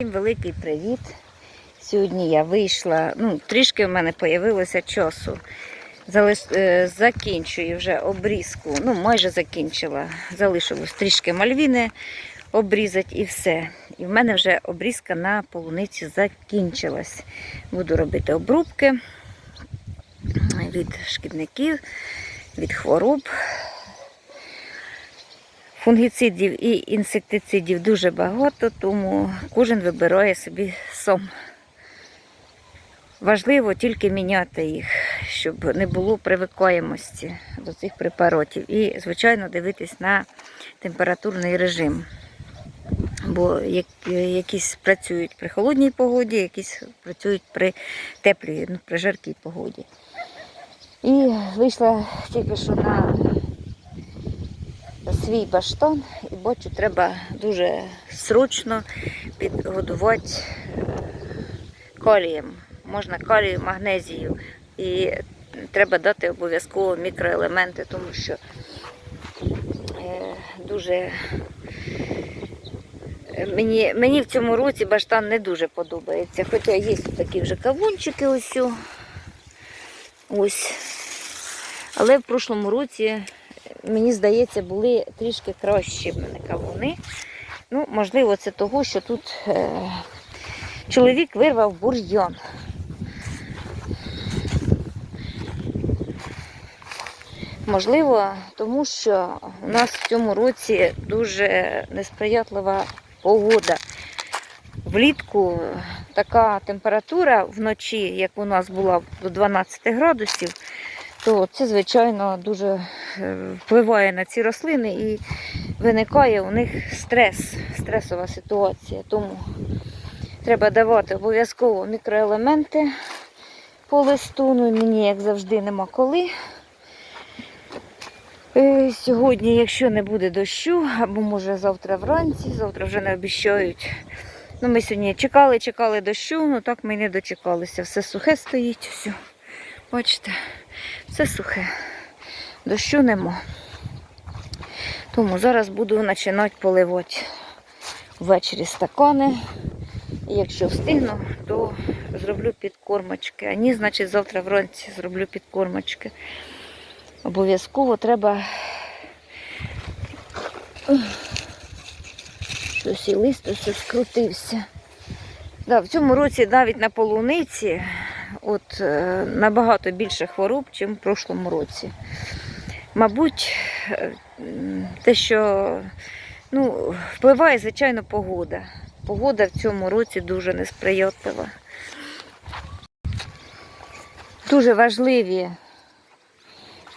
Всім великий привіт. Сьогодні я вийшла, ну, трішки в мене з'явилося часу. Залиш... е, Закінчую вже обрізку. Ну, майже закінчила. Залишилось трішки мальвіни обрізати і все. І в мене вже обрізка на полуниці закінчилась. Буду робити обрубки від шкідників, від хвороб. Фунгіцидів і інсектицидів дуже багато, тому кожен вибирає собі сам. Важливо тільки міняти їх, щоб не було привикаємості до цих препаратів. І, звичайно, дивитись на температурний режим. Бо якісь працюють при холодній погоді, якісь працюють при теплій, ну, при жаркій погоді. І вийшла тільки що на свій баштан і бачу, треба дуже срочно підгодувати е, калієм. Можна калію, магнезію. І треба дати обов'язково мікроелементи, тому що е, дуже мені, мені в цьому році баштан не дуже подобається. Хоча є такі вже кавунчики ось. Ось. Але в прошлому році мені здається, були трішки кращі в кавуни. Ну, можливо, це того, що тут е, чоловік вирвав бур'ян. Можливо, тому що у нас в цьому році дуже несприятлива погода. Влітку така температура вночі, як у нас була до 12 градусів, то це, звичайно, дуже е, впливає на ці рослини і виникає у них стрес, стресова ситуація. Тому треба давати обов'язково мікроелементи по листу. Ну, мені, як завжди, нема коли. Е, Сьогодні, якщо не буде дощу, або може завтра вранці, завтра вже не обіщають. Ну, Ми сьогодні чекали, чекали дощу, ну так ми не дочекалися. Все сухе стоїть, все. Бачите, все сухе. Дощу нема. Тому зараз буду починати поливати ввечері стакани. Якщо встигну, то зроблю підкормочки. А ні, значить завтра вранці зроблю підкормочки. Обов'язково треба щось і лист ось скрутився. Да, в цьому році навіть на полуниці от, е, набагато більше хвороб, ніж в прошлому році. Мабуть, е, те, що ну, впливає, звичайно, погода. Погода в цьому році дуже несприятлива. Дуже важливі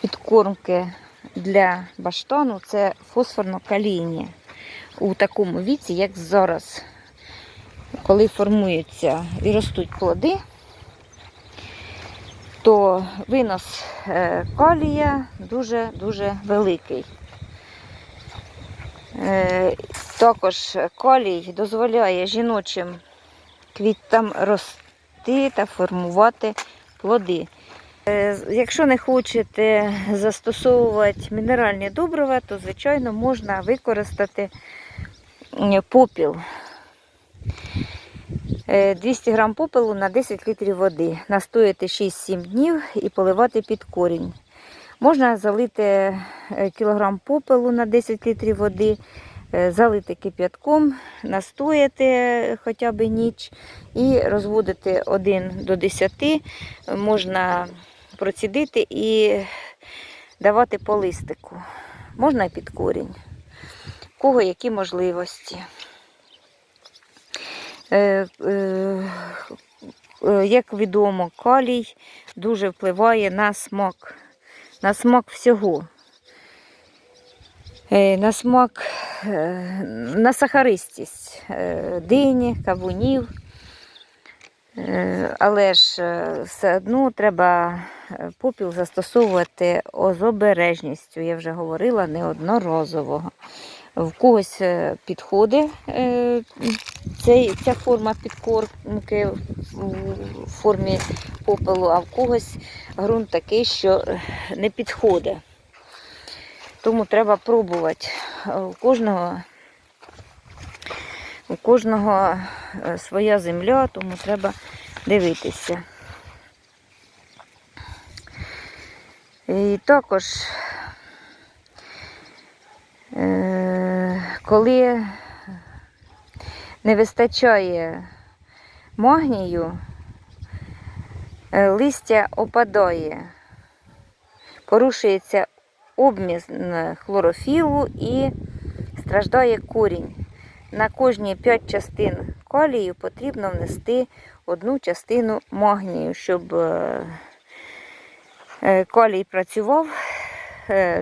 підкормки для баштану це фосфорно-калійні у такому віці, як зараз, коли формуються і ростуть плоди, то винос е, калія дуже-дуже великий. Е, Також калій дозволяє жіночим квітам рости та формувати плоди. Е, Якщо не хочете застосовувати мінеральні добрива, то, звичайно, можна використати попіл. Е, 200 грам попелу на 10 літрів води. Настояти 6-7 днів і поливати під корінь. Можна залити е, кілограм попелу на 10 літрів води, е, залити кип'ятком, настояти хоча б ніч і розводити 1 до 10. Можна процідити і давати по листику. Можна під корінь. Кого які можливості. Е, е, е, Як відомо, калій дуже впливає на смак, на смак всього. На смак, на сахаристість дині, кавунів. Але ж все одно треба попіл застосовувати з обережністю. Я вже говорила неодноразово. В когось е, підходить е, ця форма підкормки в формі попелу, а в когось ґрунт такий, що не підходить. Тому треба пробувати. Е, У кожного У кожного своя земля, тому треба дивитися. І також, коли не вистачає магнію, е, листя опадає, порушується обмін хлорофілу і страждає корінь. На кожні 5 частин калію потрібно внести одну частину магнію, щоб е, е, калій працював, е,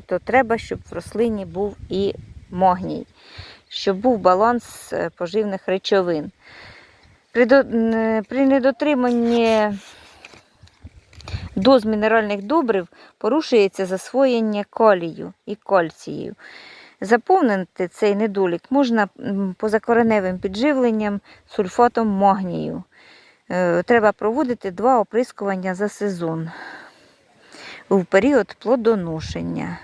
то треба, щоб в рослині був і магній, щоб був баланс е, поживних речовин. При, до- при недотриманні доз мінеральних добрив порушується засвоєння калію і кальцію. Заповнити цей недолік можна позакореневим підживленням сульфатом магнію. Е, Треба проводити два оприскування за сезон в період плодоношення.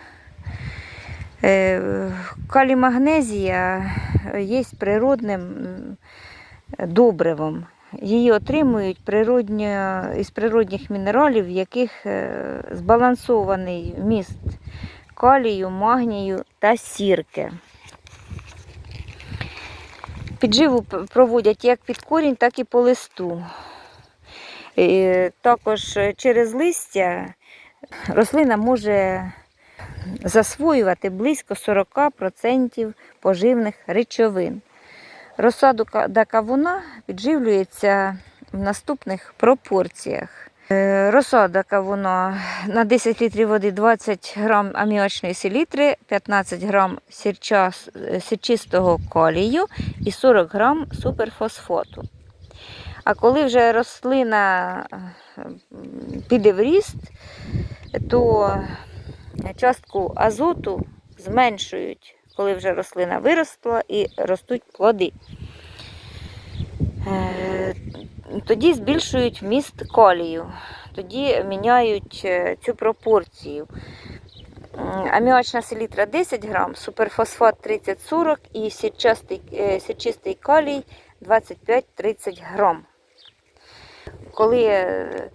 Е, Калій магнезія є природним добривом. Її отримують природньо, із природних мінералів, в яких е, збалансований вміст калію, магнію та сірки. Підживу проводять як під корінь, так і по листу. І також е, через листя рослина може засвоювати близько 40% поживних речовин. Розсаду ка- кавуна підживлюється в наступних пропорціях. Е, Розсада кавуна на 10 літрів води 20 грам аміачної селітри, 15 грам сірча, сірчистого калію і 40 грам суперфосфату. А коли вже рослина е, піде в ріст, то частку азоту зменшують, коли вже рослина виросла і ростуть плоди. Е, Тоді збільшують вміст калію, тоді міняють е, цю пропорцію. Аміачна селітра 10 грам, суперфосфат 30-40 і е, сірчистий калій 25-30 грам. Коли е, е,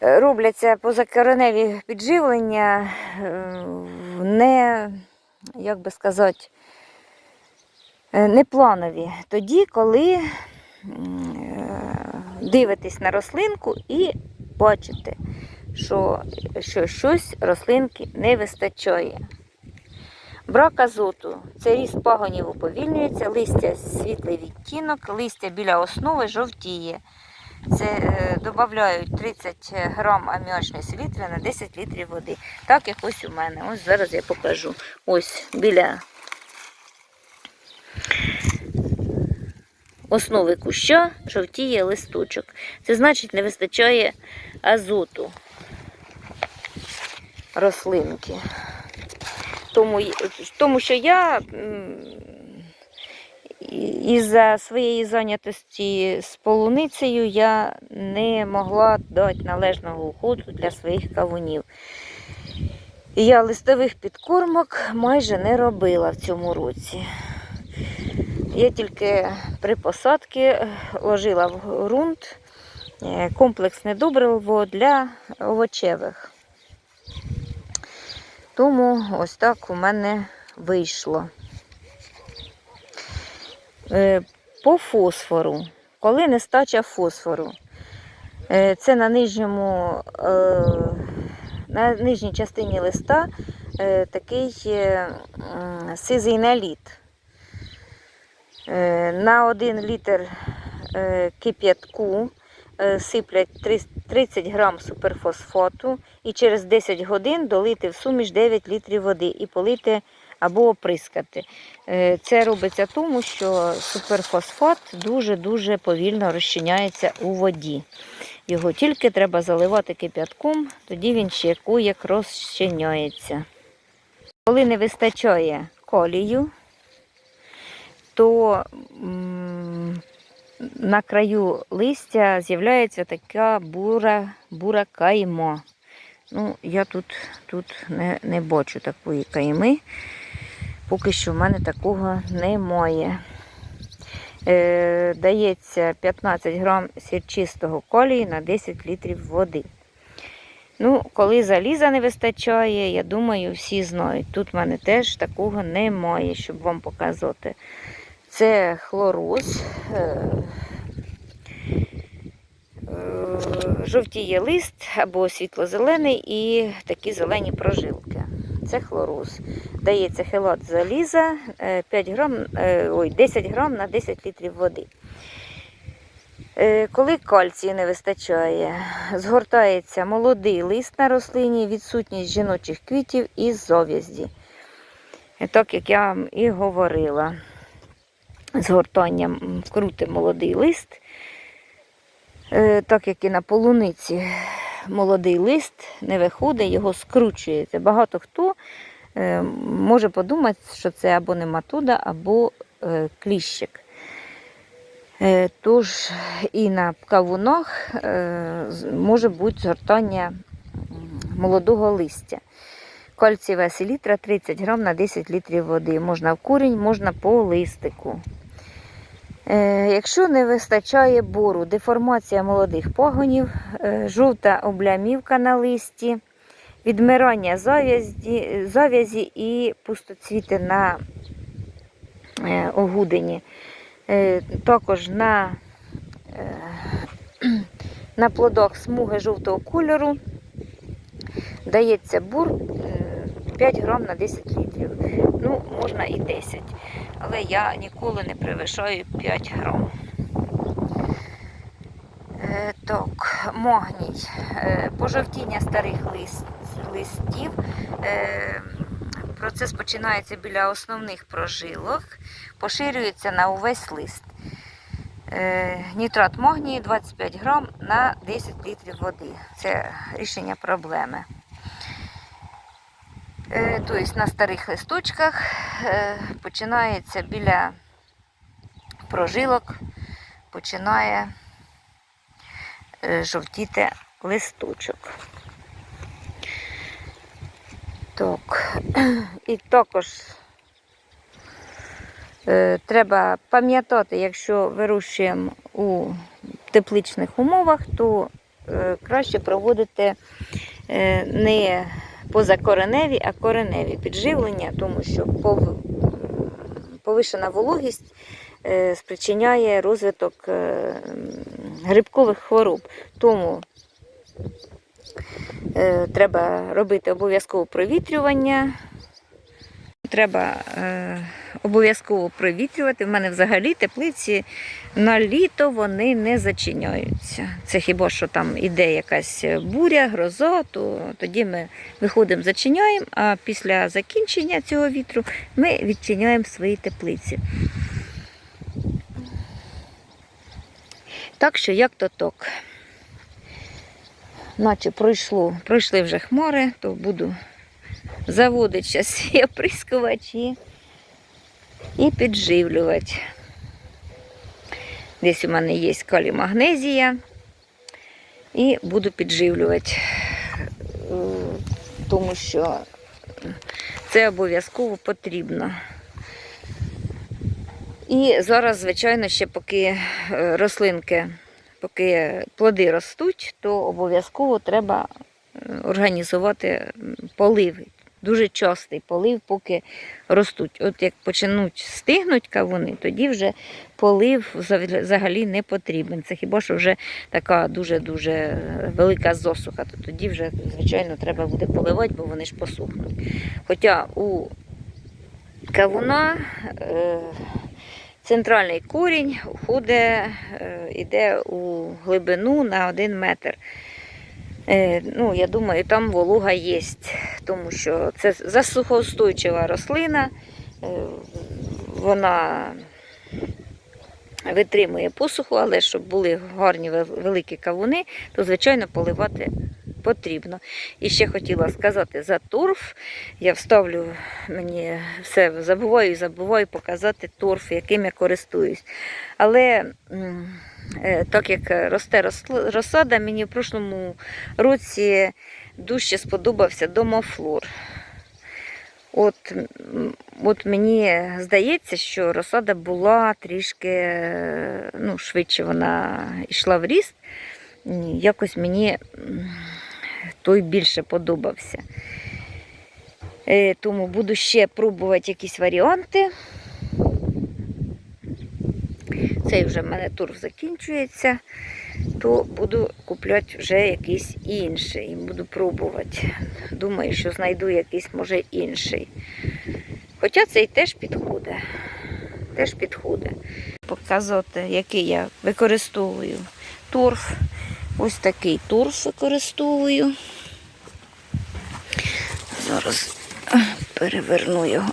робляться позакореневі підживлення, е, не, як би сказати, е, не планові. Тоді, коли е, дивитесь на рослинку і бачите, що, що щось рослинки не вистачає. Брак азоту. Це ріст пагонів уповільнюється, листя світлий відтінок, листя біля основи жовтіє. Це е, додають 30 грам аміачної селітри на 10 літрів води. Так як ось у мене. Ось зараз я покажу. Ось біля основи куща жовтіє листочок. Це значить не вистачає азоту рослинки. Тому, тому що я м, і- із-за своєї зайнятості з полуницею я не могла дати належного уходу для своїх кавунів. Я листових підкормок майже не робила в цьому році. Я тільки при посадці ложила в ґрунт е, комплексне добриво для овочевих. Тому ось так у мене вийшло. Е, По фосфору. Коли нестача фосфору, е, це на нижньому, е, на нижній частині листа такий сизий наліт. На 1 літр кип'ятку сиплять 30 грам суперфосфату і через 10 годин долити в суміш 9 літрів води і полити або оприскати. Е, Це робиться тому, що суперфосфат дуже-дуже повільно розчиняється у воді. Його тільки треба заливати кип'ятком, тоді він ще як розчиняється. Коли не вистачає колію, то на краю листя з'являється така бура, бура кайма. Ну, я тут, тут не, не бачу такої кайми. Поки що в мене такого немає. Е, дається 15 грам сірчистого колії на 10 літрів води. Ну, коли заліза не вистачає, я думаю, всі знають. Тут в мене теж такого немає, щоб вам показати. Це хлороз. Е, е, Жовтіє лист або світло-зелений і такі зелені прожилки. Це хлороз. Дається хелат заліза 5 грам, е, ой, 10 грам на 10 літрів води. Е, Коли кальцію не вистачає, згортається молодий лист на рослині, відсутність жіночих квітів і зав'язді. Е, Так як я вам і говорила, згортанням м, крутить молодий лист, Е, так як і на полуниці молодий лист не виходить, його скручується. Багато хто е, може подумати, що це або нематуда, або е, кліщик. Е, Тож і на кавунах е, може бути згортання молодого листя. Кальцієва селітра 30 грам на 10 літрів води. Можна в курінь, можна по листику. Е, Якщо не вистачає бору, деформація молодих пагонів, е, жовта облямівка на листі, відмирання зав'язі, зав'язі і пустоцвіти на е, огудині. Е, Також на, е, на плодах смуги жовтого кольору дається бур е, 5 грам на 10 літрів. Ну, можна і 10, але я ніколи не перевищаю 5 грам. Так, магній. Е, Пожовтіння старих лист, листів. Е, Процес починається біля основних прожилок, поширюється на увесь лист. Е, Нітрат магнію 25 грам на 10 літрів води. Це рішення проблеми. Е, Тобто на старих листочках починається біля прожилок, починає жовтіти листочок. Так. І також е, треба пам'ятати, якщо вирощуємо у тепличних умовах, то е, краще проводити е, не позакореневі, а кореневі підживлення, тому що повишена вологість спричиняє розвиток грибкових хвороб. Тому треба робити обов'язково провітрювання. Треба е, обов'язково провітрювати. В мене взагалі теплиці на літо вони не зачиняються. Це хіба що там іде якась буря, гроза, то тоді ми виходимо, зачиняємо, а після закінчення цього вітру ми відчиняємо свої теплиці. Так що як то так. Наче пройшло, пройшли вже хмари, то буду заводити зараз всі оприскувачі і підживлювати. Десь у мене є калій магнезія. І буду підживлювати, е, тому що це обов'язково потрібно. І зараз, звичайно, ще поки е, рослинки, поки плоди ростуть, то обов'язково треба е, організувати м, полив. Дуже частий полив, поки ростуть. От як почнуть стигнуть кавуни, тоді вже полив взагалі- не потрібен. Це хіба що вже така дуже-дуже велика засуха, то тоді вже, звичайно, треба буде поливати, бо вони ж посухнуть. Хоча у кавуна е, центральний корінь уходить, е, йде у глибину на 1 метр. Е, ну, я думаю, там волога є, тому що це засухоустойчива рослина, е, вона витримує посуху, але щоб були гарні великі кавуни, то, звичайно, поливати потрібно. І ще хотіла сказати за торф. Я вставлю мені все забуваю і забуваю показати торф, яким я користуюсь. Але е, так як росте розсада, мені в прошлому році дужче сподобався домофлор. От от мені здається, що розсада була трішки ну, швидше вона йшла в ріст. Якось мені той більше подобався. Е, Тому буду ще пробувати якісь варіанти. Цей вже в мене тур закінчується, то буду купляти вже якийсь інший. Буду пробувати. Думаю, що знайду якийсь, може, інший. Хоча цей теж підходить. Теж підходить. Показувати, який я використовую торф. Ось такий торф використовую. Зараз переверну його.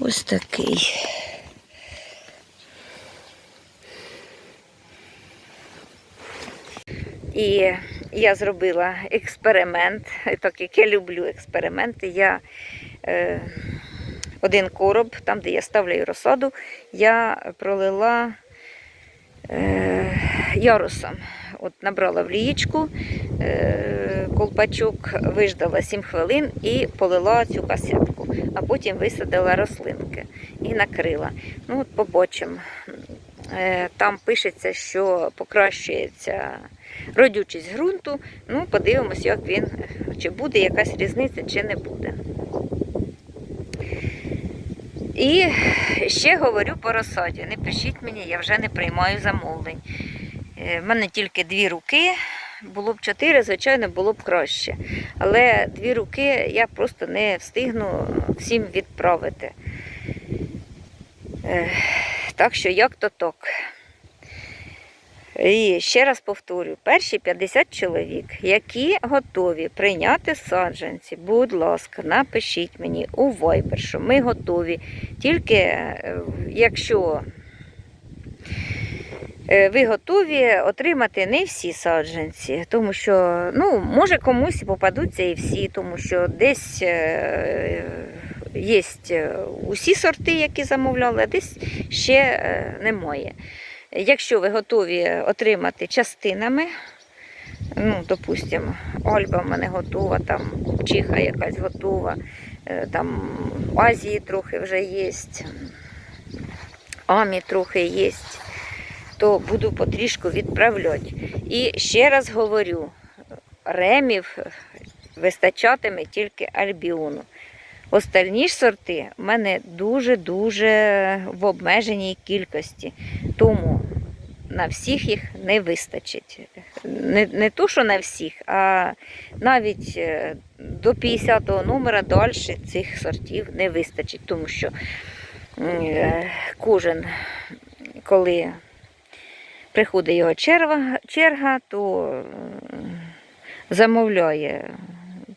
Ось такий. І я зробила експеримент, так як я люблю експерименти. Я один короб, там, де я ставлю розсаду, я пролила е, ярусом. От набрала в лієчку е, колпачок, виждала 7 хвилин і полила цю касетку, а потім висадила рослинки і накрила. Ну, от побачимо. Е, Там пишеться, що покращується родючість ґрунту. Ну, подивимось, як він, чи буде якась різниця, чи не буде. І ще говорю по розсаді. Не пишіть мені, я вже не приймаю замовлень. У мене тільки дві руки. Було б чотири, звичайно, було б краще. Але дві руки я просто не встигну всім відправити. Е, Так що як то так. І ще раз повторю: перші 50 чоловік, які готові прийняти саджанці, будь ласка, напишіть мені у Viber, що ми готові. Тільки е, якщо е, ви готові отримати не всі саджанці, тому що ну, може комусь попадуться і всі, тому що десь є усі сорти, які замовляли, а десь ще е, немає. Якщо ви готові отримати частинами, ну, допустимо, Альба в мене готова, там купчиха якась готова, е, там в Азії трохи вже є, Амі трохи є, то буду потрішку відправляти. І ще раз говорю, ремів вистачатиме тільки альбіону. Остальні ж сорти в мене дуже-дуже в обмеженій кількості. Тому на всіх їх не вистачить. Не, не то, що на всіх, а навіть е, до 50-го номера далі цих сортів не вистачить, тому що е, кожен, коли приходить його черга, черга то замовляє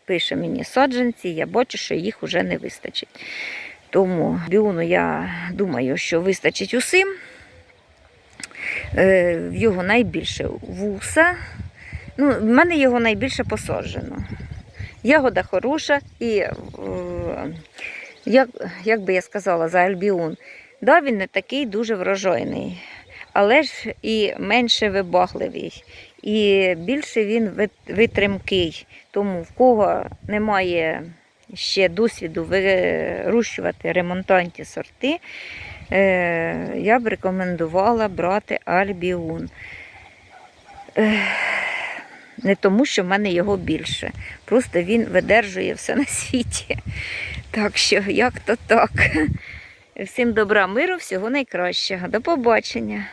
пише мені саджанці, я бачу, що їх вже не вистачить. Тому біону я думаю, що вистачить усім. Е, В його найбільше вуса. Ну, В мене його найбільше посаджено. Ягода хороша і, е, як, як би я сказала, за альбіон, да, він не такий дуже врожайний, але ж і менше вибагливий. І більше він витримкий. Тому в кого немає ще досвіду вирощувати ремонтантні сорти, е, я б рекомендувала брати альбіон. Е, Не тому, що в мене його більше. Просто він видержує все на світі. Так що, як то так. Всім добра, миру, всього найкращого. До побачення.